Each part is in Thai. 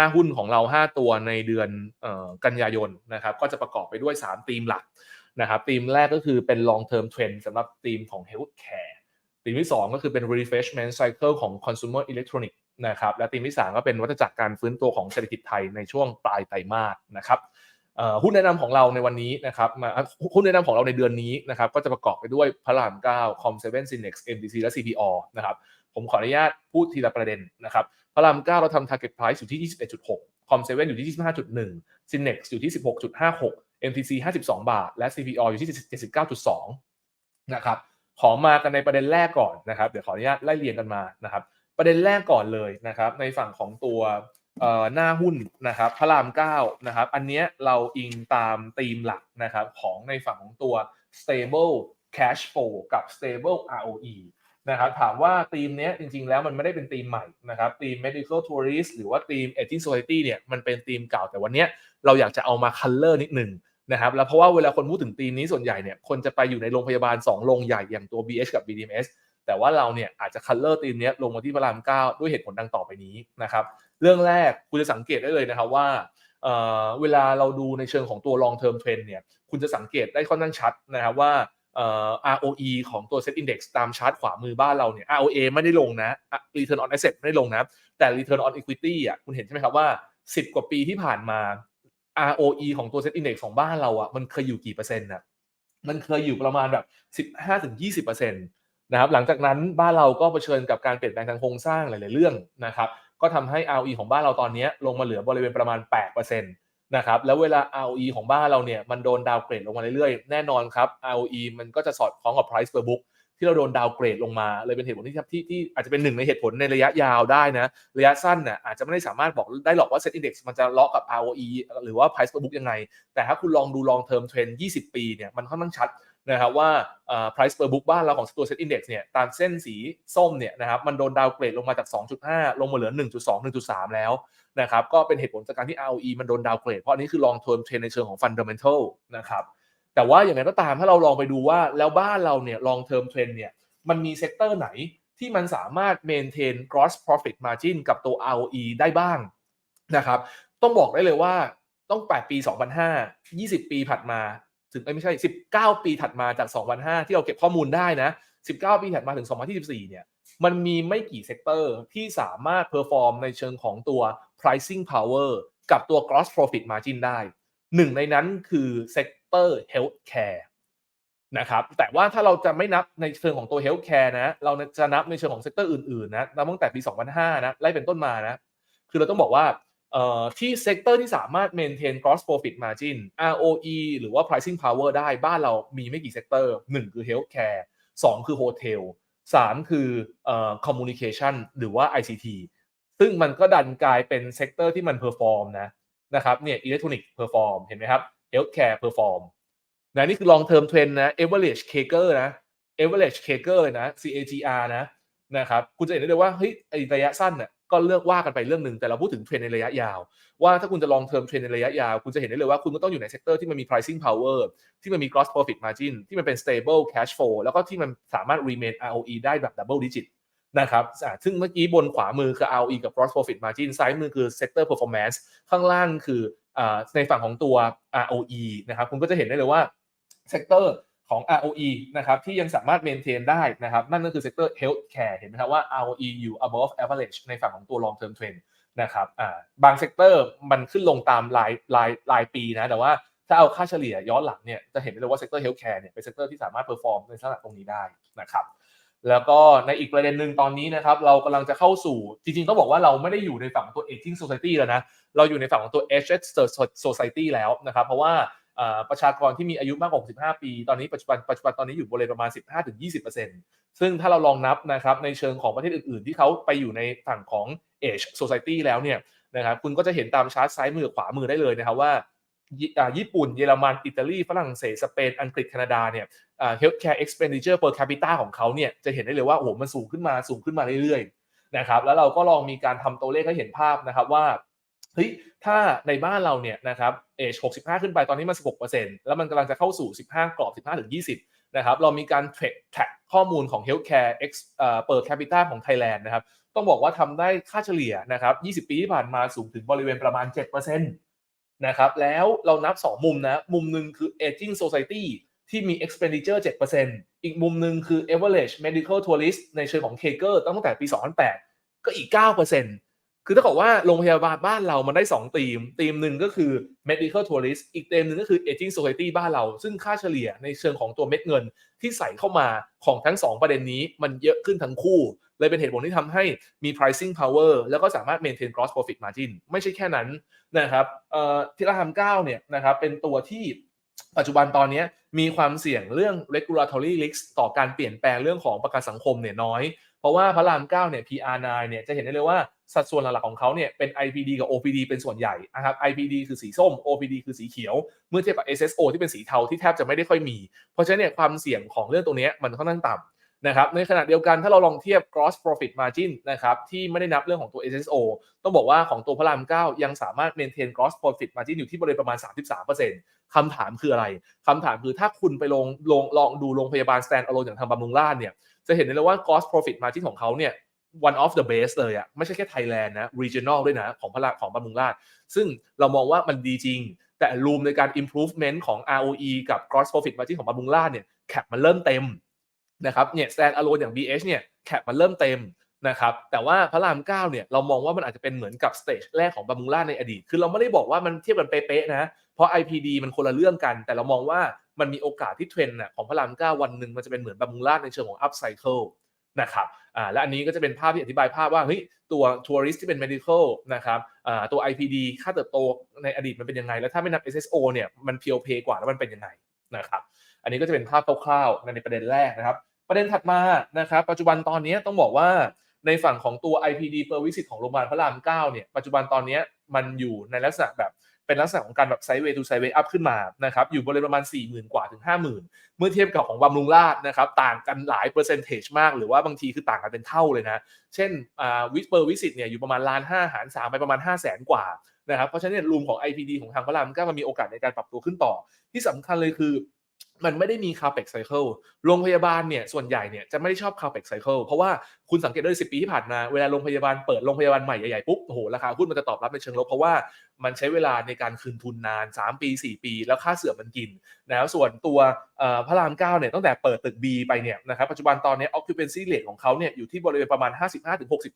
น้าหุ้นของเรา 5 ตัวในเดือนกันยายนนะครับก็จะประกอบไปด้วย 3 ธีมหลักนะครับธีมแรกก็คือเป็น long term trend สำหรับธีมของ health care ธีมที่ 2 ก็คือเป็น refreshment cycle ของ consumer electronic นะครับและธีมที่ 3 ก็เป็นวัฏจักรการฟื้นตัวของเศรษฐกิจไทยในช่วงปลายไตรมาสนะครับหุ้นแนะนำของเราในวันนี้นะครับหุ้นแนะนำของเราในเดือนนี้นะครับก็จะประกอบไปด้วยพระราม9 Com 7 Cinex MDC และ CPO นะครับผมขออนุญาตพูดทีละประเด็นนะครับ ระราม9เราทำ target price อยู่ที่ 21.6 Com 7อยู่ที่ 25.1 Cinex อยู่ที่ 16.56 MTC 52 บาท และ CPO อยู่ที่ 79.2 นะครับ ขอมากันในประเด็นแรกก่อนนะครับ เดี๋ยวขออนุญาตไล่เรียงกันมานะครับ ประเด็นแรกก่อนเลยนะครับ ในฝั่งของตัวหน้าหุ้นนะครับพระราม9นะครับ อันนี้เราอิงตามธีมหลักนะครับของในฝั่งของตัว stable cash flow กับ stable ROE นะครับถามว่าธีมนี้จริงๆ แล้วมันไม่ได้เป็นธีมใหม่นะครับธีม medical tourist หรือว่าธีม aging society เนี่ยมันเป็นธีมเก่าแต่วันนี้เราอยากจะเอามา color นิดหนึ่งนะครับแล้วเพราะว่าเวลาคนพูดถึงธีมนี้ส่วนใหญ่เนี่ยคนจะไปอยู่ในโรงพยาบาล 2 โรงใหญ่อย่างตัว BH กับ BDMS แต่ว่าเราเนี่ยอาจจะ color ธีมนี้ลงมาที่พระราม 9 ด้วยเหตุผลดังต่อไปนี้นะครับเรื่องแรกคุณจะสังเกตได้เลยนะครับว่าเเวลาเราดูในเชิงของตัว long term trend เนี่ยคุณจะสังเกตได้ค่อนข้างชัดนะครับว่า ROE ของตัว Set Index ตามชาร์ตขวามือบ้านเราเนี่ย ROA ไม่ได้ลงนะ Return on Asset ไม่ได้ลงนะ แต่ Return on Equity อะคุณเห็นใช่ไหมครับว่า 10 กว่าปีที่ผ่านมา ROE ของตัว Set Index ของบ้านเราอะมันเคยอยู่กี่เปอร์เซ็นต์นะมันเคยอยู่ประมาณแบบ 15-20%นะครับหลังจากนั้นบ้านเราก็เผชิญกับการเปลี่ยนแปลงทางโครงสร้างหลาย ๆ เรื่องนะครับก็ทำให้ ROE ของบ้านเราตอนนี้ลงมาเหลือบริเวณประมาณ 8%น นะครับแล้วเวลา ROE ของบ้านเราเนี่ยมันโดนดาวเกรดลงมาเรื่อยๆ แน่นอนครับ ROE มันก็จะสอดคล้องกับ price per book ที่เราโดนดาวเกรดลงมาเลยเป็นเหตุผลที่ที่ที่อาจจะเป็นหนึ่งในเหตุผลในระยะยาวได้นะ ระยะสั้นน่ะอาจจะไม่ได้สามารถบอกได้หรอกว่า set index มันจะล็อกกับ ROE หรือว่า price per book ยังไง แต่ถ้าคุณลองดู long term trend 20 ปีเนี่ยมันค่อนข้างชัด นะครับว่า price per book บ้านเราของตัว set index เนี่ยตามเส้นสีส้มเนี่ยนะครับมันโดนดาวเกรดลงมาจาก 2.5 ลงมาเหลือ 1.2 1.3 แล้วนะครับก็เป็นเหตุผลจากการที่ ROE มันโดนดาวเกรดเพราะนี้คือ long term trend ในเชิงของ fundamental นะครับแต่ว่าอย่างไรก็ตามถ้าเราลองไปดูว่าแล้วบ้านเราเนี่ย long term trend เนี่ยมันมีเซกเตอร์ไหนที่มันสามารถ maintain gross profit margin กับตัว ROE ได้บ้างนะครับต้องบอกได้เลยว่าต้อง 8 ปี 2005 20 ปีถัดมา ถึงไม่ใช่ 19 ปีถัดมาจาก 2005 ที่เราเก็บข้อมูลได้นะ 19 ปีถัดมาถึง 2024 เนี่ย มันมีไม่กี่เซกเตอร์ที่สามารถเพอร์ฟอร์มในเชิงของตัว pricing power กับตัว gross profit margin ได้ หนึ่งในนั้นคือเซกเตอร์ healthcare นะครับ แต่ว่าถ้าเราจะไม่นับในเชิงของตัว healthcare นะ เราจะนับในเชิงของเซกเตอร์อื่นๆ นะ ตั้งแต่ปี 2005 นะ ไล่เป็นต้นมานะ คือเราต้องบอกว่า ที่เซกเตอร์ที่สามารถ maintain gross profit margin ROE หรือว่า pricing power ได้บ้านเรามีไม่กี่เซกเตอร์หนึ่งคือ healthcare สองคือ hotel สามคือ communication หรือว่า ICT ซึ่งมันก็ดันกลายเป็นเซกเตอร์ที่มันเพอร์ฟอร์มนะนะครับเนี่ยอิเล็กทรอนิกส์เพอร์ฟอร์มเห็นไหมครับเฮลท์แคร์เพอร์ฟอร์มนะนี่คือ long term trend นะ average CAGR นะ average CAGR เลยนะ CAGR นะนะครับคุณจะเห็นได้เลยว่าเฮ้ยไอระยะสั้นน่ะ ก็เลือกว่ากันไปเรื่องหนึ่งแต่เราพูดถึงเทรนในระยะยาว ว่าถ้าคุณจะ long term เทรนในระยะยาว คุณจะเห็นได้เลยว่าคุณก็ต้องอยู่ในเซกเตอร์ที่มันมี pricing power ที่มันมี gross profit margin ที่มันเป็น stable cash flow แล้วก็ที่มันสามารถ remain ROE ได้แบบ double digit นะครับซึ่งเมื่อกี้บนขวามือคือ ROE กับ gross profit margin ซ้ายมือคือ sector performance ข้างล่างคือในฝั่งของตัว ROE นะครับคุณก็จะเห็นได้เลยว่า sector ของ ROE นะครับที่ยังสามารถ maintain ได้นะครับนั่นก็คือ sector healthcare เห็นไหมครับว่า ROE อยู่ above average ในฝั่งของตัว long term trend นะครับบางเซกเตอร์มันขึ้นลงตามรายรายรายปีนะแต่ว่าถ้าเอาค่าเฉลี่ยย้อนหลังเนี่ยจะเห็นได้เลยว่าเซกเตอร์เฮลท์แคร์เนี่ยเป็นเซกเตอร์ที่สามารถเพอร์ฟอร์มในลักษณะตรงนี้ได้นะครับแล้วก็ในอีกประเด็นหนึ่งตอนนี้นะครับเรากำลังจะเข้าสู่จริงๆต้องบอกว่าเราไม่ได้อยู่ในฝั่งของตัว aging society แล้วนะ เราอยู่ในฝั่งของตัว age society แล้วนะครับเพราะว่า ประชากรที่มีอายุมากกว่า 65 ปี ตอนนี้ปัจจุบันปัจจุบันตอนนี้อยู่บริเวณประมาณ 15-20%ซึ่งถ้าเราลองนับนะครับในเชิงของประเทศอื่น ๆ ที่เขาไปอยู่ในฝั่งของ age society แล้วเนี่ยนะครับคุณก็จะเห็นตามชาร์ตซ้ายมือขวามือได้เลยนะครับว่าญี่ปุ่น เยอรมัน อิตาลี ฝรั่งเศส สเปน อังกฤษ แคนาดา เนี่ยเฮลท์แคร์เอ็กซ์เพนดิเจอร์เปอร์แคปิตาของเขาเนี่ย จะเห็นได้เลยว่า โอ้โห มันสูงขึ้นมา สูงขึ้นมาเรื่อยๆ นะครับ แล้วเราก็ลองมีการทำตัวเลขให้เห็นภาพนะครับว่า เฮ้ยถ้าในบ้านเราเนี่ยนะครับเอช65 ขึ้นไปตอนนี้มัน 16%แล้วมันกำลังจะเข้าสู่ 15 กรอบ 15 ถึง 20 นะครับ เรามีการเทรดแท็กข้อมูลของ Healthcare X เอ่อ per capita ของ Thailand นะครับ ต้องบอกว่าทำได้ค่าเฉลี่ยนะครับ 20 ปีที่ผ่านมาสูงถึงบริเวณประมาณ 7%นะครับแล้วเรานับ 2 มุมนะ มุมหนึ่งคือ aging society ที่มี expenditure 7%อีกมุมหนึ่งคือ average medical tourist ในเชิงของ Kager ตั้งแต่ปี 2008 ก็อีก 9% คือถ้าบอกว่าโรงพยาบาลบ้านเรามันได้2ธีมธีมหนึ่งก็คือ medical tourist อีกธีมหนึ่งก็คือ aging society บ้านเรา ซึ่งค่าเฉลี่ยในเชิงของตัวเม็ดเงินที่ใส่เข้ามาของทั้ง 2 ประเด็นนี้มันเยอะขึ้นทั้งคู่ เลยเป็นเหตุผลที่ทำให้มี pricing power แล้วก็สามารถ maintain gross profit margin ไม่ใช่แค่นั้นนะครับเอ่อที่ราคาเก้าเนี่ยนะครับเป็นตัวที่ปัจจุบันตอนนี้มีความเสี่ยงเรื่อง regulatory risk ต่อการเปลี่ยนแปลงเรื่องของประกันสังคมเนี่ยน้อย เพราะว่าพระราม9เนี่ย PR9 เนี่ยจะเห็นได้เลยว่า สัดส่วนหลักๆของเขาเนี่ยเป็น IPD กับ OPD เป็นส่วนใหญ่นะครับ IPD คือสีส้ม OPD คือสีเขียว เมื่อเทียบกับ SSO ที่เป็นสีเทาที่แทบจะไม่ได้ค่อยมี เพราะฉะนั้นเนี่ยความเสี่ยงของเรื่องตรงนี้มันค่อนข้างต่ำนะครับในขณะเดียวกันถ้าเราลองเทียบ gross profit margin นะครับที่ไม่ได้นับเรื่องของตัว SSO ต้องบอกว่าของตัวพระราม9ยังสามารถ maintain gross profit margin อยู่ที่บริเวณประมาณ 33%คำถามคืออะไรคำถามคือถ้าคุณไปลงลงลองดูโรงพยาบาล stand alone อย่างทางบำรุงราษฎร์เนี่ยจะเห็นได้เลยว่า gross profit margin ของเขาเนี่ย one of the best เลยอะไม่ใช่แค่ไทยแลนด์นะ regional ด้วยนะ ของพระของบำรุงราษฎร์ซึ่งเรามองว่ามันดีจริง แต่ room ในการ improvement ของ ROE กับ gross profit margin ของบำรุงราษฎร์เนี่ย cap มันเริ่มเต็มนะครับเนี่ย stand alone อย่าง BH เนี่ย cap มันเริ่มเต็มนะครับแต่ว่าพระราม9เนี่ยเรามองว่ามันอาจจะเป็นเหมือนกับสเตจแรกของบำรุงราษฎร์ในอดีต คือเราไม่ได้บอกว่ามันเทียบกันเป๊ะๆนะ เพราะ IPD มันคนละเรื่องกัน แต่เรามองว่ามันมีโอกาสที่เทรนด์ของพระราม9วันหนึ่งมันจะเป็นเหมือนบำรุงราษฎร์ในเชิงของ up cycle นะครับอ่าและอันนี้ก็จะเป็นภาพที่อธิบายภาพว่าเฮ้ยตัวทัวริสที่เป็น medical นะครับอ่าตัว IPD ค่าเติบโตในอดีตมันเป็นยังไง แล้วถ้าไม่นับ SSO เนี่ยมันเพียวเพกว่าแล้วมันเป็นยังไงนะครับอันนี้ก็จะเป็นภาพคร่าวๆในประเด็นแรกนะครับ ประเด็นถัดมานะครับปัจจุบันตอนนี้ต้องบอกว่าในฝั่งของตัว IPD per visit ของโรงพยาบาลพระราม 9 เนี่ย ปัจจุบันตอนนี้มันอยู่ในลักษณะแบบ เป็นลักษณะของการแบบไซด์เวย์ทูไซด์เวย์อัพขึ้นมานะครับอยู่บริเวณประมาณ 40,000 กว่าถึง 50,000 เมื่อเทียบกับของบำรุงราษฎร์นะครับต่างกันหลายเปอร์เซนเทจมากหรือว่าบางทีคือต่างกันเป็นเท่าเลยนะ เช่นวิสเปอร์วิสิตเนี่ยอยู่ประมาณล้านห้าหารสามไปประมาณ 5 0 0แสนกว่านะครับเพราะฉะนั้นรูมของ IPD ของทางพระราม9มันมีโอกาสในการปรับตัวขึ้นต่อ ที่สำคัญเลยคือมันไม่ได้มี capex cycle โรงพยาบาลเนี่ยส่วนใหญ่เนี่ยจะไม่ได้ชอบ capex cycle เพราะว่า คุณสังเกตได้สิปีที่ผ่านมาเวลาโรงพยาบาลเปิดโรงพยาบาลใหม่ใหญ่ๆปุ๊บโอ้โหราคาหุ้นมันจะตอบรับในเชิงลบเพราะว่ามันใช้เวลาในการคืนทุนนาน 3 ปี 4 ปี แล้วค่าเสื่อมมันกินนะส่วนตัวพระราม9เนี่ยตั้งแต่เปิดตึก B ไปเนี่ยนะครับปัจจุบันตอนนี้ occupancy rate ของเขาเนี่ยอยู่ที่บริเวณประมาณ 55-60%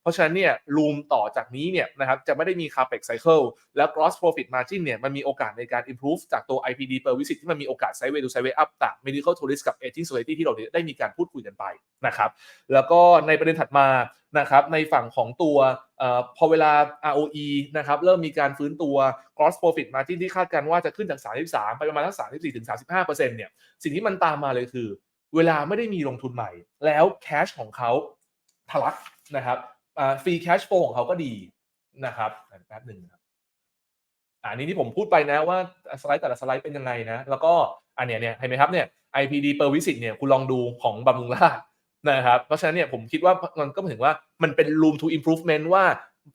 เพราะฉะนั้นเนี่ยรูมต่อจากนี้เนี่ยนะครับจะไม่ได้มี capex cycle แล้ว gross profit margin เนี่ยมันมีโอกาสในการ improve จากตัว IPD per visit ที่มันมีโอกาส sideway to sideway up จาก medical tourist กับ aging society ที่เราได้มีการพูดคุยกันไป นะครับ แล้วก็ในประเด็นถัดมานะครับในฝั่งของตัวอพอเวลา ROE นะครับเริ่มมีการฟื้นตัว gross profit margin ที่คาดการว่าจะขึ้นจาก 33 ไปประมาณสัก34ถึง35%เนี่ยสิ่งที่มันตามมาเลยคือ เวลาไม่ได้มีลงทุนใหม่ แล้ว cash ของเขาทะลักนะครับฟรี cash flow ของเขาก็ดีนะครับแป๊บหนึ่งครับอันนี้ที่ผมพูดไปนะว่าสไลด์แต่ละสไลด์เป็นยังไงนะ แล้วก็อันเนี้ยเนี่ยเห็นไหมครับเนี่ย IPD per visit เนี่ยคุณลองดูของบำรุงราษฎร์ นะครับ เพราะฉะนั้นเนี่ยผมคิดว่ามันก็ถึงว่ามันเป็น room to improvement ว่า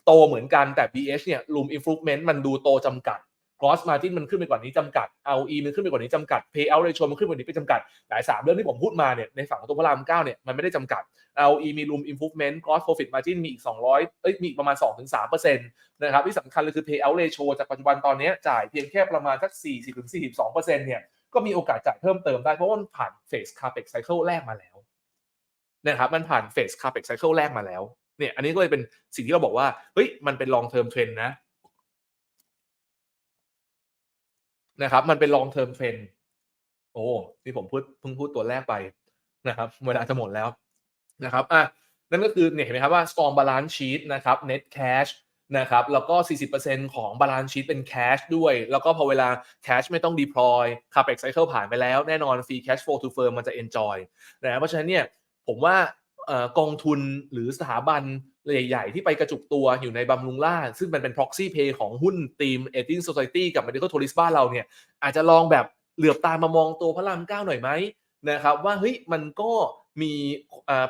โตเหมือนกันแต่ BH เนี่ย room improvement มันดูโตจำกัด gross margin มันขึ้นไปกว่านี้จำกัด ROE มันขึ้นไปกว่านี้จำกัด payout ratio มันขึ้นไปกว่านี้ไปจำกัด หลายสามเรื่องที่ผมพูดมาเนี่ยในฝั่งของตัวพระราม9เนี่ยมันไม่ได้จำกัด ROE มี room improvement gross profit margin มีอีก 200 เอ้ยมีอีกประมาณ 2-3%นะครับที่สำคัญเลยคือ payout ratio จากปัจจุบันตอนนี้จ่ายเพียงแค่ประมาณสัก 40-42%เนี่ยก็มีโอกาสจ่ายเพิ่มเติมได้เพราะว่ามันผ่าน phase capex cycle แรกมาแล้ว นะครับมันผ่าน phase capex cycle แรกมาแล้วเนี่ยอันนี้ก็เลยเป็นสิ่งที่เราบอกว่าเฮ้ยมันเป็น long term trend นะนะครับมันเป็น long term trend โอ้ที่ผมพูดเพิ่งพูดตัวแรกไปนะครับเวลาจะหมดแล้วนะครับอะนั่นก็คือเนี่ยเห็นไหมครับว่า strong balance sheet นะครับ net cash นะครับแล้วก็ 40%ของ balance sheet เป็น cash ด้วย แล้วก็พอเวลา cash ไม่ต้อง deploy capex cycle ผ่านไปแล้ว แน่นอน free cash flow to firm มันจะ enjoy นะเพราะฉะนั้นเนี่ย ผมว่ากองทุนหรือสถาบันใหญ่ ๆ ที่ไปกระจุกตัวอยู่ในบำรุงราซึ่งมันเป็น proxy pay ของหุ้นทีม aging society กับ medical tourist บ้านเราเนี่ย อาจจะลองแบบเหลือบตามามองตัวพระรามเก้าหน่อยไหมนะครับ ว่าเฮ้ยมันก็มี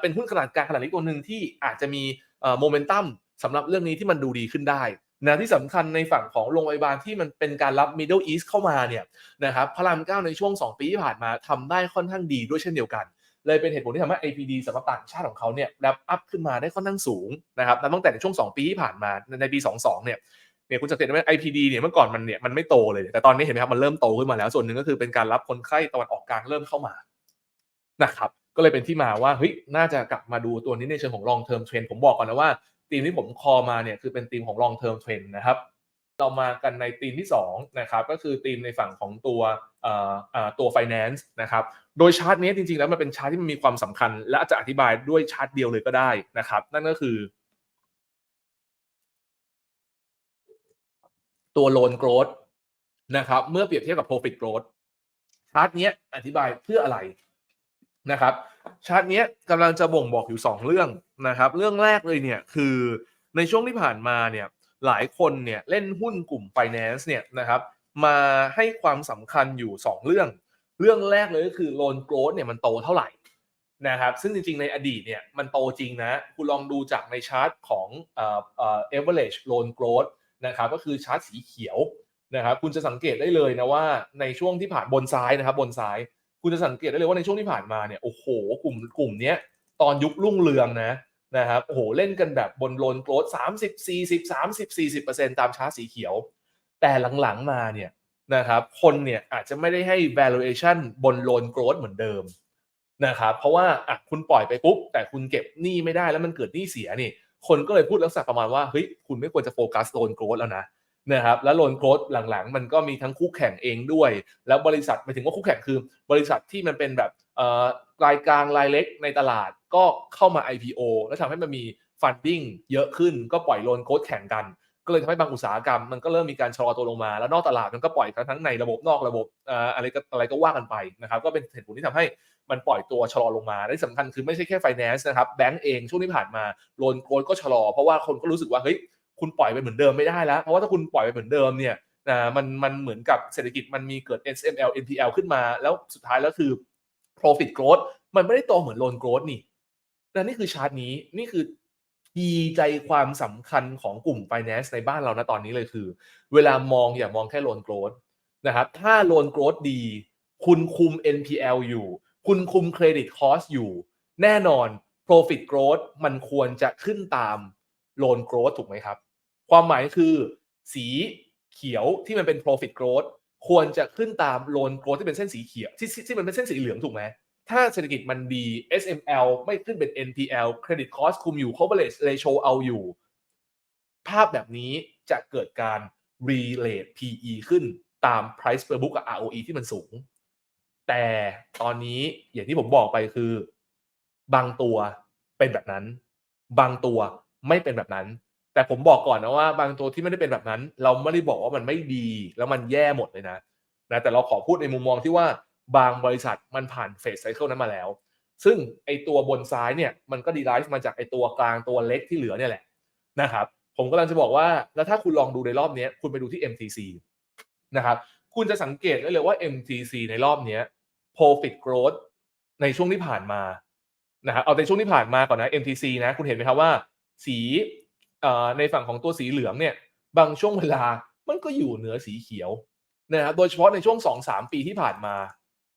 เป็นหุ้นขนาดกลางขนาดเล็กตัวหนึ่งที่อาจจะมีโมเมนตัมสำหรับเรื่องนี้ที่มันดูดีขึ้นได้นะที่สำคัญในฝั่งของโรงพยาบาลที่มันเป็นการรับ Middle East เข้ามาเนี่ยนะครับพระรามเก้าในช่วง 2 ปีที่ผ่านมาทำได้ค่อนข้างดีด้วยเช่นเดียวกัน เลยเป็นเหตุผลที่ทำให้ IPD สำหรับต่างชาติของเขาเนี่ยแรปอัพขึ้นมาได้ค่อนข้างสูงนะครับนับตั้งแต่ในช่วง 2 ปีที่ผ่านมาในปี 22 เนี่ยเนี่ยคุณสังเกตไหม IPD เนี่ยเมื่อก่อนมันเนี่ยมันไม่โตเลย แต่ตอนนี้เห็นไหมครับมันเริ่มโตขึ้นมาแล้วส่วนหนึ่งก็คือเป็นการรับคนไข้ตะวันออกกลางเริ่มเข้ามานะครับก็เลยเป็นที่มาว่าเฮ้ยน่าจะกลับมาดูตัวนี้ในเชิงของ long term trend ผมบอกก่อนนะว่าทีมที่ผมคอมาเนี่ยคือเป็นทีมของ long term trend นะครับ เรามากันในทีมที่2นะครับก็คือทีมในฝั่งของตัวตัว finance นะครับโดยชาร์ตนี้จริงๆ แล้วมันเป็นชาร์ตที่มันมีความสำคัญ และจะอธิบายด้วยชาร์ตเดียวเลยก็ได้นะครับ นั่นก็คือ ตัว loan growth นะครับเมื่อเปรียบเทียบกับ profit growth ชาร์ตนี้อธิบายเพื่ออะไรนะครับชาร์ตนี้กำลังจะบ่งบอกอยู่ 2 เรื่องนะครับ เรื่องแรกเลยเนี่ยคือในช่วงที่ผ่านมาเนี่ย หลายคนเนี่ยเล่นหุ้นกลุ่ม finance เนี่ยนะครับมาให้ความสำคัญอยู่ 2 เรื่อง เรื่องแรกเลยก็คือ loan growth เนี่ยมันโตเท่าไหร่นะครับซึ่งจริงๆ ในอดีตเนี่ยมันโตจริงนะ คุณลองดูจากในชาร์ตของเอ่อเอ่อ average loan growth นะครับก็คือชาร์ตสีเขียวนะครับคุณจะสังเกตได้เลยนะว่าในช่วงที่ผ่านบนซ้ายนะครับบนซ้าย คุณจะสังเกตได้เลยว่าในช่วงที่ผ่านมาเนี่ยโอ้โหกลุ่มกลุ่มนี้ตอนยุครุ่งเรืองนะ นะครับโอ้โหเล่นกันแบบบนโลนโกรดสามสิบสี่สิบสามสิบสี่สิบเปอร์เซ็นตามชาร์ตสีเขียว แต่หลังๆมาเนี่ยนะครับคนเนี่ยอาจจะไม่ได้ให้ valuation บนโลนโกรดเหมือนเดิมนะครับเพราะว่าอะคุณปล่อยไปปุ๊บ แต่คุณเก็บหนี้ไม่ได้แล้วมันเกิดหนี้เสียนี่ คนก็เลยพูดลักษณะประมาณว่าเฮ้ยคุณไม่ควรจะโฟกัสโลนโกรดแล้วนะนะครับแล้วโลนโกรดหลังๆ มันก็มีทั้งคู่แข่งเองด้วย แล้วบริษัทหมายถึงว่าคู่แข่งคือบริษัทที่มันเป็นแบบรายกลางรายเล็กในตลาด ก็เข้ามา IPO แล้วทำให้มันมีฟันดิ้งเยอะขึ้นก็ปล่อยโลนโกรดแข่งกัน ก็เลยทำให้บางอุตสาหกรรม มันก็เริ่มมีการชะลอตัวลงมา แล้วนอกตลาดมันก็ปล่อยทั้งในระบบนอกระบบอะไรก็อะไรก็ว่ากันไปนะครับก็เป็นเหตุผลที่ทำให้มันปล่อยตัวชะลอลงมาได้สำคัญคือไม่ใช่แค่ finance นะครับแบงก์เองช่วงที่ผ่านมาโลนโกรดก็ชะลอ เพราะว่าคนก็รู้สึกว่าเฮ้ยคุณปล่อยไปเหมือนเดิมไม่ได้แล้วเพราะว่าถ้าคุณปล่อยไปเหมือนเดิมเนี่ยนะมันมันเหมือนกับเศรษฐกิจมันมีเกิด SML NPL ขึ้นมา แล้วสุดท้ายแล้วคือ profit growth มันไม่ได้โตเหมือน loan growth นี่ และนี่คือชาร์ตนี้นี่คือทีใจความสำคัญของกลุ่ม finance ในบ้านเรานะตอนนี้เลยคือ เวลามองอย่ามองแค่ loan growth นะครับถ้า loan growth ดี คุณคุม NPL อยู่ คุณคุม credit cost อยู่ แน่นอน profit growth มันควรจะขึ้นตาม loan growth ถูกไหมครับ ความหมายคือ สีเขียวที่มันเป็น profit growth ควรจะขึ้นตาม loan growth ที่เป็นเส้นสีเขียวที่ที่มันเป็นเส้นสีเหลืองถูกไหม ถ้าเศรษฐกิจมันดี SML ไม่ขึ้นเป็น NPL credit cost คุมอยู่ coverage ratio เอาอยู่ ภาพแบบนี้จะเกิดการ relate PE ขึ้นตาม price per book กับ ROE ที่มันสูง แต่ตอนนี้อย่างที่ผมบอกไปคือ บางตัวเป็นแบบนั้น บางตัวไม่เป็นแบบนั้น แต่ผมบอกก่อนนะว่า บางตัวที่ไม่ได้เป็นแบบนั้น เราไม่ได้บอกว่ามันไม่ดี แล้วมันแย่หมดเลยนะนะแต่เราขอพูดในมุมมองที่ว่า บางบริษัทมันผ่านเฟสไซเคิลนั้นมาแล้ว ซึ่งไอตัวบนซ้ายเนี่ยมันก็ดีไลฟ์มาจากไอตัวกลางตัวเล็กที่เหลือเนี่ยแหละนะครับผมกำลังจะบอกว่าแล้วถ้าคุณลองดูในรอบนี้คุณไปดูที่ MTC นะครับคุณจะสังเกตได้เลยว่า MTC ในรอบนี้ profit growth ในช่วงที่ผ่านมานะครับเอาในช่วงที่ผ่านมาก่อนนะ MTC นะคุณเห็นไหมครับว่า สีในฝั่งของตัวสีเหลืองเนี่ยบางช่วงเวลามันก็อยู่เหนือสีเขียวนะครับโดยเฉพาะในช่วง 2-3 ปีที่ผ่านมา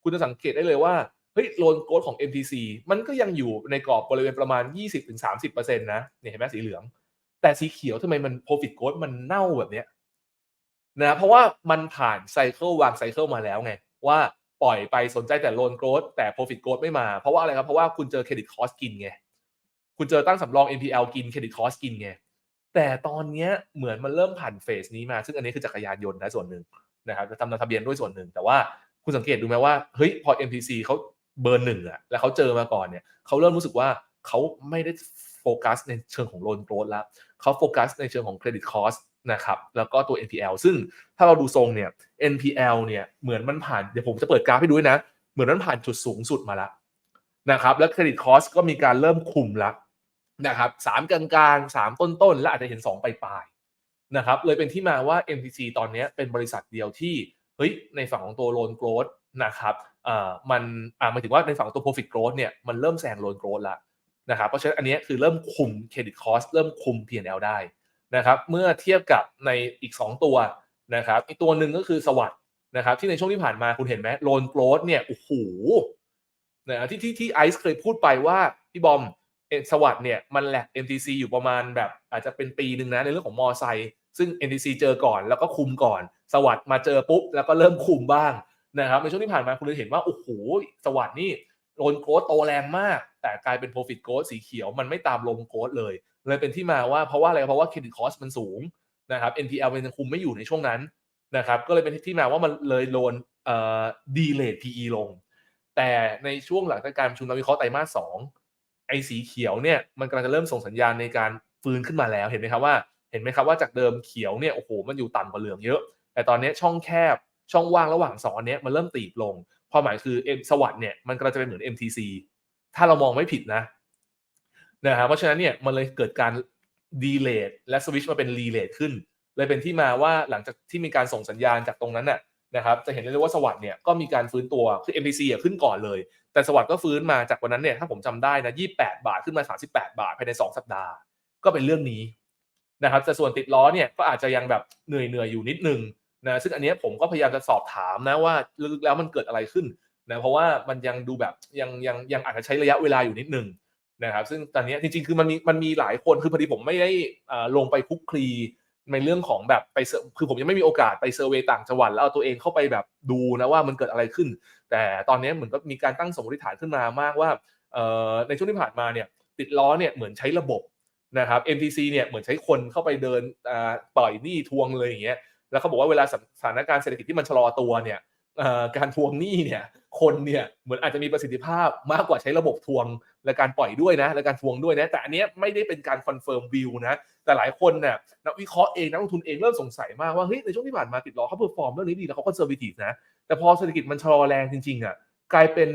คุณจะสังเกตได้เลยว่าเฮ้ยโลนโกดของ MTC มันก็ยังอยู่ในกรอบบริเวณประมาณ 20-30%นะเนี่ยเห็นไหมสีเหลือง แต่สีเขียวทำไมมัน profit growth มันเน่าแบบเนี้ยนะเพราะว่ามันผ่านไซเคิลวางไซเคิลมาแล้วไง ว่าปล่อยไปสนใจแต่โลนโกรดแต่ profit growth ไม่มา เพราะว่าอะไรครับ เพราะว่าคุณเจอเครดิตคอสกินไง คุณเจอตั้งสำรอง NPL กินเครดิตคอสกินไง แต่ตอนนี้เหมือนมันเริ่มผ่านเฟสนี้มา ซึ่งอันนี้คือจักรยานยนต์นะส่วนหนึ่งนะครับจะทำทะเบียนด้วยส่วนหนึ่ง แต่ว่า คุณสังเกตดูไหมว่าเฮ้ยพอ MPC เขาเบอร์หนึ่งอะแล้วเขาเจอมาก่อนเนี่ยเขาเริ่มรู้สึกว่าเขาไม่ได้โฟกัสในเชิงของโลนโกรดแล้วเขาโฟกัสในเชิงของเครดิตคอสนะครับแล้วก็ตัว NPL ซึ่งถ้าเราดูทรงเนี่ย NPL เนี่ยเหมือนมันผ่านเดี๋ยวผมจะเปิดกราฟให้ดูนะ เหมือนมันผ่านจุดสูงสุดมาแล้วนะครับแล้วเครดิตคอสก็มีการเริ่มคุมแล้วนะครับสามกลางๆสามต้นๆ และอาจจะเห็นสองปลายๆนะครับเลยเป็นที่มาว่า MTC ตอนนี้เป็นบริษัทเดียวที่ เฮ้ยในฝั่งของตัวโลนโกรดนะครับอ่ามันอ่าหมายถึงว่าในฝั่งตัว profit growth เนี่ยมันเริ่มแซงโลนโกรดแล้วนะครับเพราะฉะนั้นอันนี้คือเริ่มคุมเครดิตคอสเริ่มคุม P&L ได้นะครับเมื่อเทียบกับในอีก 2 ตัวนะครับอีกตัวหนึ่งก็คือสวัสด์นะครับที่ในช่วงที่ผ่านมาคุณเห็นไหมโลนโกรดเนี่ยโอ้โหนะที่ที่ที่ไอซ์เคยพูดไปว่าพี่บอมสวัสด์เนี่ยมันแหลก MTC อยู่ประมาณแบบอาจจะเป็นปีหนึ่งนะในเรื่องของมอไซค์ ซึ่ง MTC เจอก่อนแล้วก็คุมก่อน สวัสด์มาเจอปุ๊บแล้วก็เริ่มคุมบ้างนะครับในช่วงที่ผ่านมาคุณเลยเห็นว่า โอ้โห สวัสด์นี่โดนโกรธโตแรงมาก แต่กลายเป็น profit growth สีเขียวมันไม่ตามลมโกรธเลย เลยเป็นที่มาว่าเพราะว่าอะไรเพราะว่า credit cost มันสูงนะครับ NPL มันยังคุมไม่อยู่ในช่วงนั้นนะครับก็เลยเป็นที่มาว่ามันเลยโดนเอ่อ delay PE ลง แต่ในช่วงหลังจากการประชุมนักวิเคราะห์ไตรมาสสองไอ้สีเขียวเนี่ยมันกำลังจะเริ่มส่งสัญญาณในการฟื้นขึ้นมาแล้วเห็นไหมครับว่า เห็นไหมครับว่าจากเดิมเขียวเนี่ยโอ้โหมันอยู่ต่ำกว่าเหลืองเยอะ แต่ตอนนี้ช่องแคบช่องว่างระหว่างสองอันนี้มันเริ่มตีบลงความหมายคือเอ็มสวัสด์เนี่ยมันกำลังจะเป็นเหมือน MTC ถ้าเรามองไม่ผิดนะนะครับเพราะฉะนั้นเนี่ยมันเลยเกิดการดีเลทและสวิชมาเป็นรีเลทขึ้น เลยเป็นที่มาว่าหลังจากที่มีการส่งสัญญาณจากตรงนั้นน่ะนะครับจะเห็นได้เลยว่าสวัสด์เนี่ยก็มีการฟื้นตัวคือ MTC อะขึ้นก่อนเลย แต่สวัสด์ก็ฟื้นมาจากวันนั้นเนี่ยถ้าผมจำได้นะ28 บาทขึ้นมา 38 บาทภายใน 2 สัปดาห์ ก็เป็นเรื่องนี้ นะครับแต่ส่วนติดล้อเนี่ยก็อาจจะยังแบบเหนื่อยเหนื่อยๆอยู่นิดนึงนะซึ่งอันนี้ผมก็พยายามจะสอบถามนะว่าลึกๆแล้วมันเกิดอะไรขึ้นนะเพราะว่ามันยังดูแบบยังยังยังอาจจะใช้ระยะเวลาอยู่นิดนึงนะครับซึ่งตอนนี้จริงๆคือมันมีมันมีหลายคนคือพอดีผมไม่ได้อ่าลงไปคลุกคลีในเรื่องของแบบไปเซอร์คือผมยังไม่มีโอกาสไปเซอร์เวยต่างจังหวัดแล้วเอาตัวเองเข้าไปแบบดูนะว่ามันเกิดอะไรขึ้น แต่ตอนนี้เหมือนก็มีการตั้งสมมติฐานขึ้นมามากว่าเอ่อในช่วงที่ผ่านมาเนี่ยติดล้อเนี่ยเหมือนใช้ระบบ นะครับ MTC เนี่ยเหมือนใช้คนเข้าไปเดินอ่าปล่อยหนี้ทวงเลยอย่างเงี้ยแล้วเขาบอกว่าเวลาสถานการณ์เศรษฐกิจที่มันชะลอตัวเนี่ยการทวงหนี้เนี่ยคนเนี่ยเหมือนอาจจะมีประสิทธิภาพมากกว่าใช้ระบบทวง และการปล่อยด้วยนะ และการทวงด้วยนะ แต่อันเนี้ยไม่ได้เป็นการคอนเฟิร์มวิวนะ แต่หลายคนเนี่ยนักวิเคราะห์เองนักลงทุนเองเริ่มสงสัยมากว่าเฮ้ยในช่วงที่ผ่านมาติดล้อเขาเพอร์ฟอร์มเรื่องนี้ดีแล้วเขาคอนเซอร์วทีฟนะ แต่พอเศรษฐกิจมันชะลอแรงจริงๆอะกลายเป็น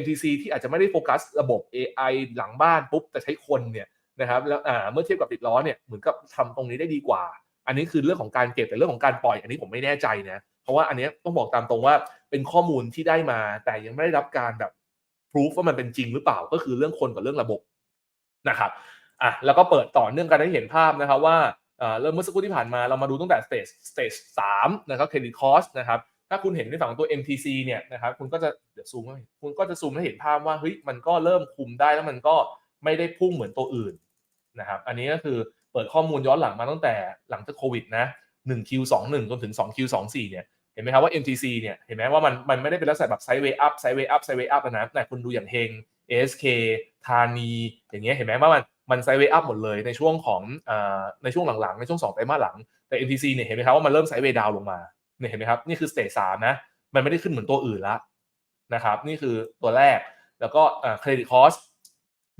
MTC ที่อาจจะไม่ได้โฟกัสระบบ AI หลังบ้านปุ๊บแต่ใช้คนเนี่ย นะครับแล้วเมื่อเทียบกับติดล้อเนี่ยเหมือนกับทำตรงนี้ได้ดีกว่า อันนี้คือเรื่องของการเก็บแต่เรื่องของการปล่อย อันนี้ผมไม่แน่ใจนะเพราะว่าอันนี้ต้องบอกตามตรงว่าเป็นข้อมูลที่ได้มา แต่ยังไม่ได้รับการแบบพิสูจว่ามันเป็นจริงหรือเปล่าก็คือเรื่องคนกับเรื่องระบบนะครับอะแล้วก็เปิดต่อเนื่องกันให้เห็นภาพนะครับว่าเริ่มเมื่อสักครู่ที่ผ่านมาเรามาดูตั้งแต่สเตจสเตจสามนะครับเครดิตคอสนะครับถ้าคุณเห็นในฝั่งของตัว MTC เนี่ยนะครับคุณก็จะเดี๋ยวซูมคุณก็จะซูมให้เห็นภาพว่าเฮ้ยมันก็เริ่มคุมได้แล้วมันก็ไม่ได้พุ่งเหมือนตัวอื่น นะครับ อันนี้ก็คือเปิดข้อมูลย้อนหลังมาตั้งแต่หลังจากโควิดนะ1 Q21 จนถึง2 Q24 เนี่ยเห็นไหมครับว่า MTC เนี่ยเห็นไหมว่ามันมันไม่ได้เป็นลักษณะแบบไซด์เวย์อัพไซด์เวย์อัพไซด์เวย์อัพนะแต่คุณดูอย่างเฮง ASK ธานี อย่างเงี้ยเห็นไหมว่ามันมันไซด์เวย์อัพหมดเลยในช่วงของอ่าในช่วงหลังๆ ในช่วง2ไตรมาสหลังแต่ MTC เนี่ยเห็นไหมครับว่ามันเริ่มไซด์เวย์ดาวลงมาเนี่ยเห็นไหมครับนี่คือสเตจสามนะมันไม่ได้ขึ้นเหมือนตัวอื่นละนะครับนี่คือตัวแรกแล้วก็เครดิตคอส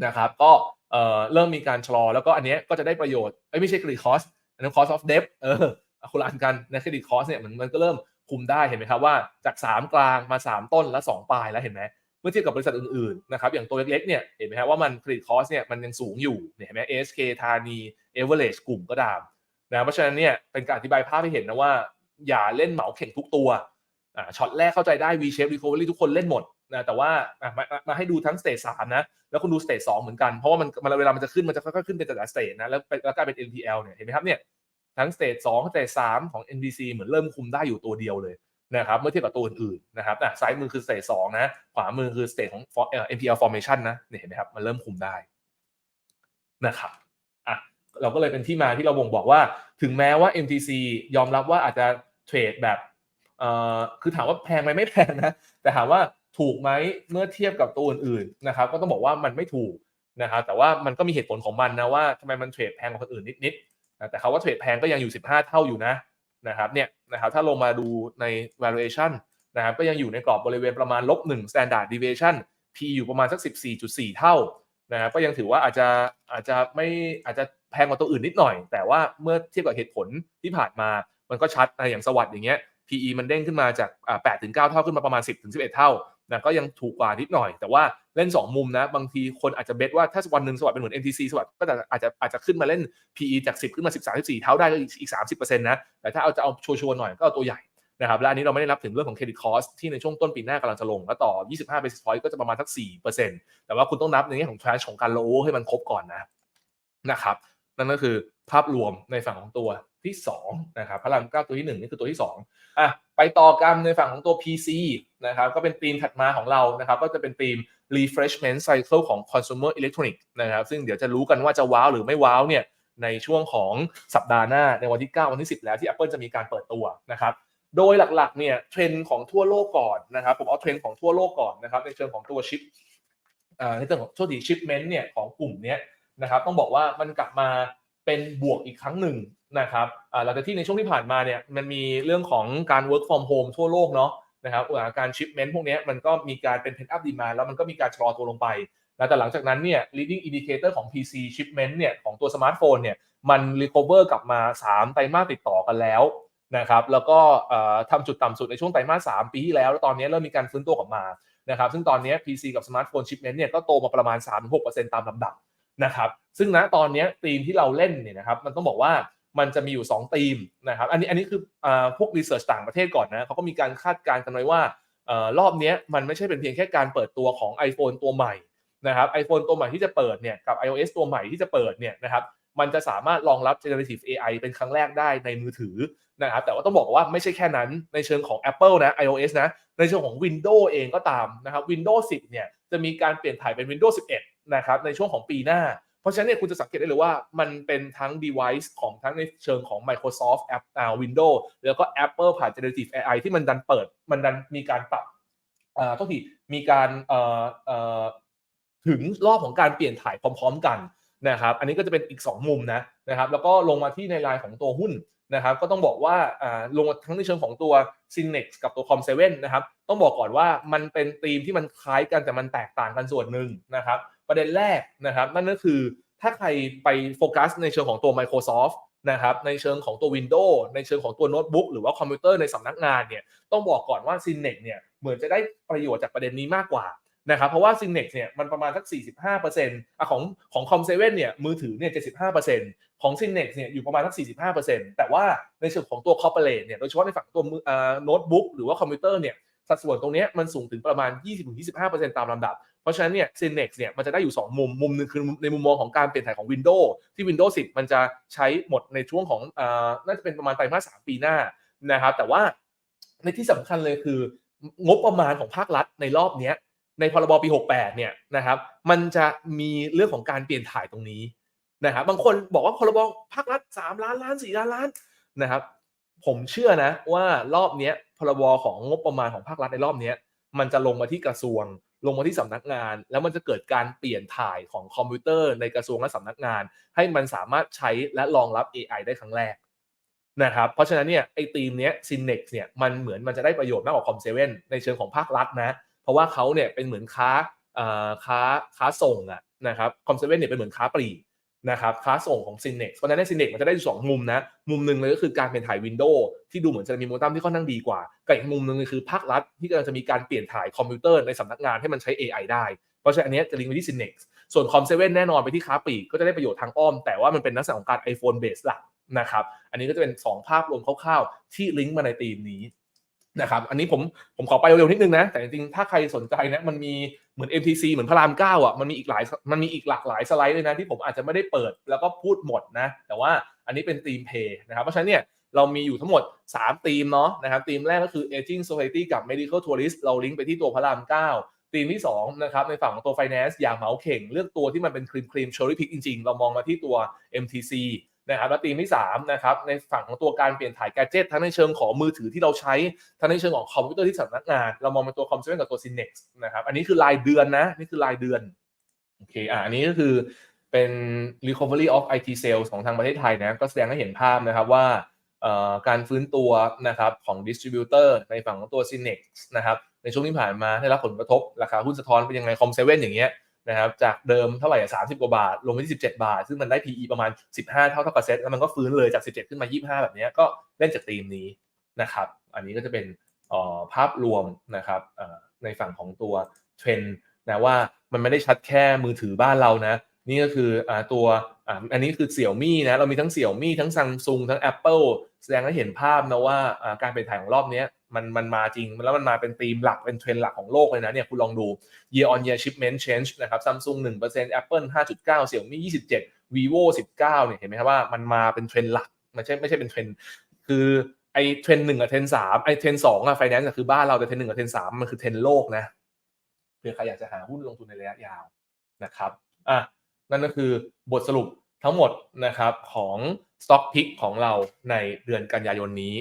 นะครับก็ เอ่อเริ่มมีการชะลอ แล้วก็อันนี้ก็จะได้ประโยชน์ไม่ใช่เครดิตคอสอันนั้นคอสออฟเดฟเออคนละอันกันในเครดิตคอสเนี่ยมันมันก็เริ่มคุมได้เห็นไหมครับว่าจาก 3 กลางมา 3 ต้นและ 2 ปลายแล้วเห็นไหมเมื่อเทียบกับบริษัทอื่นๆนะครับอย่างตัวเล็กๆเนี่ยเห็นไหมครับว่ามันเครดิตคอสเนี่ยมันยังสูงอยู่เห็นไหม ASK ธานีเอเวอเรจกลุ่มก็ตามนะเพราะฉะนั้นเนี่ยเป็นการอธิบายภาพให้เห็นนะว่า อย่าเล่นเหมาเข่งทุกตัวอ่าช็อตแรกเข้าใจได้ V shape recovery ทุกคนเล่นหมด นะแต่ว่ามามาให้ดูทั้งสเตจสามนะแล้วคุณดูสเตจสองเหมือนกันเพราะว่ามันมันเวลามันจะขึ้นมันจะค่อยๆขึ้นเป็นแต่ละสเตจนะแล้วแล้วกลายเป็น NPL เนี่ยเห็นไหมครับเนี่ยทั้งสเตจสองสเตจสามของ NBC เหมือนเริ่มคุมได้อยู่ตัวเดียวเลยนะครับเมื่อเทียบกับตัวอื่นๆนะครับอะซ้ายมือคือสเตจสองนะขวามือคือสเตจของเอ่อ NPL formation นะเนี่ยเห็นไหมครับมันเริ่มคุมได้นะครับอะเราก็เลยเป็นที่มาที่เราบ่งบอกว่า ถึงแม้ว่า MTC ยอมรับว่าอาจจะเทรดแบบเอ่อคือถามว่าแพงไหมไม่แพงนะแต่ถามว่า ถูกไหมเมื่อเทียบกับตัวอื่นๆนะครับก็ต้องบอกว่ามันไม่ถูกนะครับแต่ว่ามันก็มีเหตุผลของมันนะว่าทำไมมันเทรดแพงกว่าคนอื่นนิดๆนะแต่เขาว่าเทรดแพงก็ยังอยู่ 15 เท่าอยู่นะนะครับเนี่ยนะครับถ้าลงมาดูใน valuation นะครับก็ยังอยู่ในกรอบบริเวณประมาณลบ1 standard deviation P อยู่ประมาณสัก 14.4 เท่านะครับก็ยังถือว่าอาจจะอาจจะไม่อาจจะแพงกว่าตัวอื่นนิดหน่อย แต่ว่าเมื่อเทียบกับเหตุผลที่ผ่านมามันก็ชัดนะอย่างสวัสด์อย่างเงี้ย PE มันเด้งขึ้นมาจากอ่า8ถึง9เท่าขึ้นมาประมาณ 10ถึง11 เท่า นะก็ยังถูกกว่านิดหน่อย แต่ว่าเล่น 2 มุมนะ บางทีคนอาจจะเบสว่าถ้าวันหนึ่งสวัสด์เป็นเหมือน MTC สวัสด์ก็อาจจะอาจจะขึ้นมาเล่น PE จาก 10 ขึ้นมา 13 14 เท่าได้ก็อีกอีก30%นะแต่ถ้าเอาจะเอาชัวร์ๆหน่อยก็เอาตัวใหญ่นะครับและอันนี้เราไม่ได้นับถึงเรื่องของเครดิตคอสที่ในช่วงต้นปีหน้ากำลังจะลง แล้วต่อ 25 basis point ก็จะประมาณสัก 4%แต่ว่าคุณต้องนับในแง่ของ trash ของการโลให้มันครบก่อนนะนะครับนั่นก็คือภาพรวมในฝั่งของตัว ที่2นะครับพระรามเก้าตัวที่ 1 นี่คือตัวที่2อะไปต่อกันในฝั่งของตัว PC นะครับก็เป็นธีมถัดมาของเรานะครับก็จะเป็นธีม refreshment cycle ของ consumer electronic นะครับซึ่งเดี๋ยวจะรู้กันว่าจะว้าวหรือไม่ว้าวเนี่ยในช่วงของสัปดาห์หน้าในวันที่ 9 วันที่ 10 แล้วที่ Apple จะมีการเปิดตัวนะครับโดยหลักๆเนี่ยเทรนด์ของทั่วโลกก่อนนะครับผมเอาเทรนด์ของทั่วโลกก่อนนะครับในเชิงของตัวชิปในเรื่องของโทษทีชิปเมนต์เนี่ยของกลุ่มเนี้ยนะครับต้องบอกว่ามันกลับมาเป็นบวกอีกครั้งหนึ่ง นะครับหลังจากที่ในช่วงที่ผ่านมาเนี่ยมันมีเรื่องของการ work from home ทั่วโลกเนาะนะครับการชิปเมนต์พวกนี้มันก็มีการเป็น pent up demand แล้วมันก็มีการชะลอตัวลงไปนะแต่หลังจากนั้นเนี่ย leading indicator ของ PC shipment เนี่ยของตัวสมาร์ทโฟนเนี่ยมัน recover กลับมา 3 ไตรมาสติดต่อกันแล้วนะครับแล้วก็ทำจุดต่ำสุดในช่วงไตรมาส 3 ปีที่แล้ว แล้วตอนนี้เริ่มมีการฟื้นตัวกลับมานะครับซึ่งตอนนี้ PC กับสมาร์ทโฟน shipment เนี่ยก็โตมาประมาณ 3-6%ตามลำดับนะครับซึ่งณตอนนี้ธีมที่เราเล่นเนี่ยนะครับมันต้องบอกว่า มันจะมีอยู่ 2 ธีมนะครับ อันนี้อันนี้คืออพวกรีเสิร์ชต่างประเทศก่อนนะเขาก็มีการคาดการณ์กันไว้ว่ารอบนี้มันไม่ใช่เป็นเพียงแค่การเปิดตัวของ iPhone ตัวใหม่นะครับ iPhone ตัวใหม่ที่จะเปิดเนี่ยกับ iOS ตัวใหม่ที่จะเปิดเนี่ยนะครับมันจะสามารถรองรับ generative AI เป็นครั้งแรกได้ในมือถือนะครับแต่ว่าต้องบอกว่าไม่ใช่แค่นั้นในเชิงของ Apple นะ iOS นะในเชิงของ Windows เองก็ตามนะครับ Windows 10 เนี่ยจะมีการเปลี่ยนถ่ายเป็น Windows 11 นะครับในช่วงของปีหน้า เพราะฉะนั้นเนี่ยคุณจะสังเกตได้เลยว่ามันเป็นทั้ง device ของทั้งในเชิงของ Microsoft App อ่า Windows แล้วก็ Apple ผ่าน generative AI ที่มันดันเปิด มันดันมีการปรับอ่าก็ทีมีการเอ่อเอ่อถึงรอบของการเปลี่ยนถ่ายพร้อม ๆ กันนะครับอันนี้ก็จะเป็นอีก 2 มุมนะนะครับแล้วก็ลงมาที่ในรายของตัวหุ้นนะครับก็ต้องบอกว่าอ่าลงมาทั้งในเชิงของตัว s y n e x กับตัว Com7 นะครับต้องบอกก่อนว่ามันเป็นธีมที่มันคล้ายกันแต่มันแตกต่างกันส่วนหนึ่งนะครับประเด็นแรกนะครับนั่นก็คือถ้าใครไปโฟกัสในเชิงของตัว Microsoft นะครับในเชิงของตัว Windows ในเชิงของตัวโน้ตบุ๊กหรือว่าคอมพิวเตอร์ในสำนักงานเนี่ยต้องบอกก่อนว่า s y n e x เนี่ยเหมือนจะได้ประโยชน์จากประเด็นนี้มากกว่านะครับเพราะว่า s y n e x เนี่ยมันประมาณสัก 45%อะของของ Com7 เว่นเนี่ยมือถือเนี่ย75%ของ s y n e x เนี่ยอยู่ประมาณสัก 45%แต่ว่าในส่วนของตัว Corporate เนี่ยโดยเฉพาะในฝั่งตัวโน้ตบุ๊กหรือว่าคอมพิวเตอร์เนี่ย สัดส่วนตรงนี้มันสูงถึงประมาณ 20-25%ตามลำดับ เพราะฉะนั้นเนี่ย s y n e x เนี่ยมันจะได้อยู่ 2 มุม มุมหนึ่งคือในมุมมองของการเปลี่ยนถ่ายของ Windows ที่ Windows 10 มันจะใช้หมดในช่วงของอ่าน่าจะเป็นประมาณไตรมาส 3 ปีหน้านะครับแต่ว่าในที่สำคัญเลยคืองบประมาณของภาครัฐในรอบนี้ในพรบปี 68 เนี่ยนะครับ มันจะมีเรื่องของการเปลี่ยนถ่ายตรงนี้นะครับบางคนบอกว่าพรบภาครัฐ 3 ล้านล้าน 4 ล้านล้านนะครับ ผมเชื่อนะว่ารอบนี้ รบของงบประมาณของภาครัฐในรอบนี้มันจะลงมาที่กระทรวง ลงมาที่สำนักงาน แล้วมันจะเกิดการเปลี่ยนถ่ายของคอมพิวเตอร์ในกระทรวงและสำนักงาน ให้มันสามารถใช้และรองรับ AI ได้ครั้งแรกนะครับ เพราะฉะนั้นเนี่ยไอ้ทีมเนี้ย Synex เนี่ยมันเหมือนมันจะได้ประโยชน์มากกว่า Com7 ในเชิงของภาครัฐนะ เพราะว่าเขาเนี่ยเป็นเหมือนค้าค้าค้าส่งอะนะครับ Com7 เนี่ยเป็นเหมือนค้าปลีก นะครับค้าส่งของ Synex เพราะฉะนั้นใน Synex มันจะได้สองมุมนะ มุมหนึ่งเลยก็คือการเป็นถ่ายวินโดว์ที่ดูเหมือนจะมีโมตัมที่ค่อนข้างดีกว่ากับอีกมุมหนึ่งคือภาครัฐที่กำลังจะมีการเปลี่ยนถ่ายคอมพิวเตอร์ในสำนักงานให้มันใช้ AI ได้ เพราะฉะนั้นอันนี้จะลิงก์ไปที่ Synex ส่วน Com7 แน่นอนไปที่ค้าปลีกก็จะได้ประโยชน์ทางอ้อม แต่ว่ามันเป็นลักษณะของการ iPhone base หลักนะครับอันนี้ก็จะเป็น 2 ภาพรวมคร่าวๆที่ลิงก์มาในธีมนี้ นะครับอันนี้ผมผมขอไปเร็วๆนิดนึงนะ แต่จริงๆถ้าใครสนใจนะมันมีเหมือน MTC เหมือนพระรามเก้าอะมันมีอีกหลายมันมีอีกหลากหลายสไลด์เลยนะ ที่ผมอาจจะไม่ได้เปิดแล้วก็พูดหมดนะ แต่ว่าอันนี้เป็นธีมเพย์นะครับเพราะฉะนั้นเนี่ยเรามีอยู่ทั้งหมด 3 ธีมเนาะนะครับธีมแรกก็คือ Aging Society กับ Medical Tourist เราลิงก์ไปที่ตัวพระรามเก้าธีมที่2นะครับในฝั่งของตัว Finance อย่างเหมาเข่ง เลือกตัวที่มันเป็นครีมครีมเชอรี่พิกจริงๆ เรามองมาที่ตัว MTC นะครับและธีมที่3นะครับในฝั่งของตัวการเปลี่ยนถ่ายแกจิตทั้งในเชิงของมือถือที่เราใช้ ทั้งในเชิงของคอมพิวเตอร์ที่สำนักงาน เรามองเป็นตัวคอมเซเว่นกับตัว Synex นะครับอันนี้คือรายเดือนนะนี่คือรายเดือนโอเคอ่าอันนี้ก็คือเป็น recovery of IT sales ของทางประเทศไทยนะก็แสดงให้เห็นภาพนะครับว่าการฟื้นตัวนะครับของดิสติบิวเตอร์ในฝั่งของตัว Synex นะครับในช่วงที่ผ่านมาได้รับผลกระทบ ราคาหุ้นสะท้อนเป็นยังไงคอมเซเว่นอย่างเงี้ย นะครับจากเดิมเท่าไหร่สามสิบกว่าบาท ลงไปที่17บาท ซึ่งมันได้ PE ประมาณ15เท่าเท่ากับเซ็ตแล้วมันก็ฟื้นเลยจาก17ขึ้นมา25แบบนี้ก็เล่นจากธีมนี้นะครับ อันนี้ก็จะเป็นภาพรวมนะครับในฝั่งของตัวเทรนนะว่ามันไม่ได้ชัดแค่มือถือบ้านเรานะ นี่ก็คืออตัวอันนี้คือเสี่ยวมี่นะเรามีทั้งเสี่ยวมี่ทั้งซัมซุงทั้ง Apple แสดงให้เห็นภาพนะว่าการเปลี่ยนถ่ายของรอบนี้ มันมันมาจริง แล้วมันมาเป็นธีมหลักเป็นเทรนด์หลักของโลกเลยนะเนี่ยคุณลองดู year on year shipment change นะครับ Samsung 1% Apple 5.9 Xiaomi 27 vivo 19เนี่ยเห็นไหมครับว่ามันมาเป็นเทรนด์หลักไม่ใช่ไม่ใช่เป็นเทรนด์คือไอเทรนหนึ่งกับเทรนสามไอเทรนสองอะไฟแนนซ์คือบ้านเราแต่เทรนหนึ่งกับเทรนสามมันคือเทรนโลกนะเผื่อใครอยากจะหาหุ้นลงทุนในระยะยาวนะครับอะนั่นก็คือบทสรุปทั้งหมดนะครับของ Stock Pick ของเราในเดือนกันยายนนี้